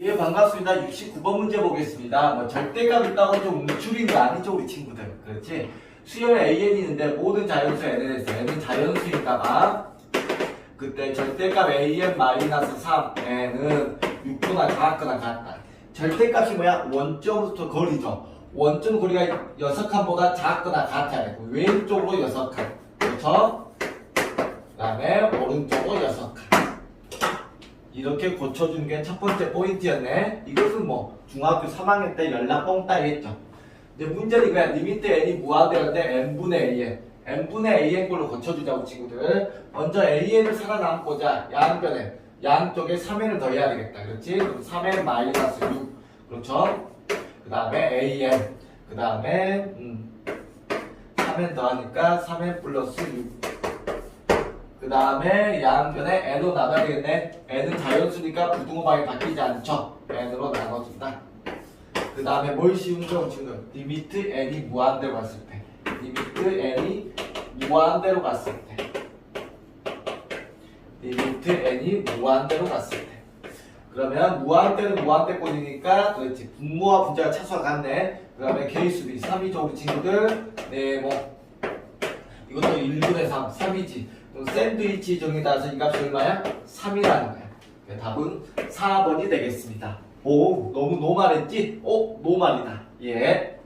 예 반갑습니다. 69번 문제 보겠습니다. 뭐 절대값 있다고 좀 줄인 거 아니죠 우리 친구들. 그렇지? 수열에 AN이 있는데 모든 자연수 N에서 N은 자연수니까 막 그때 절대값 AN-3N은 6보다 작거나 같다. 절대값이 뭐야? 원점부터 거리죠. 원점 거리가 6칸보다 작거나 같아야 되고 왼쪽으로 6칸. 그렇죠? 그 다음에 오른쪽으로 6칸. 이렇게 고쳐주는 게 첫 번째 포인트였네. 이것은 뭐 중학교 3학년 때 연락 뽕따이 했죠. 이제 문제는 이거야. 리미트 n이 무한대인데 n분의 an. n분의 an 걸로 고쳐주자고 친구들. 먼저 an을 살아남고자 양변에 양쪽에 3n을 더해야 되겠다. 그렇지? 그럼 3n 마이너스 6. 그렇죠? 그 다음에 an. 그 다음에 음, 3n 더하니까 3n 플러스 6. 그 다음에 양변에 n으로 나눠야 되겠네. n은 자연수니까 부등호방이 바뀌지 않죠. n으로 나눠준다. 그 다음에 뭘 씌운죠, 지금? 리미트 n이 무한대로 갔을 때. 리미트 n이 무한대로 갔을 때. 리미트 n이 무한대로 갔을 때. 그러면 무한대는 무한대꼴이니까 그렇지. 분모와 분자가 차수가 같네. 그 다음에 개수비 3이죠, 우리 친구들. 네, 뭐. 이것도 1분의 3, 3이지. 그럼 샌드위치 정리 따라서 이 값이 얼마야? 3이라는 거야. 그 답은 4번이 되겠습니다. 오, 너무 노말했지? 오, 노말이다. 예.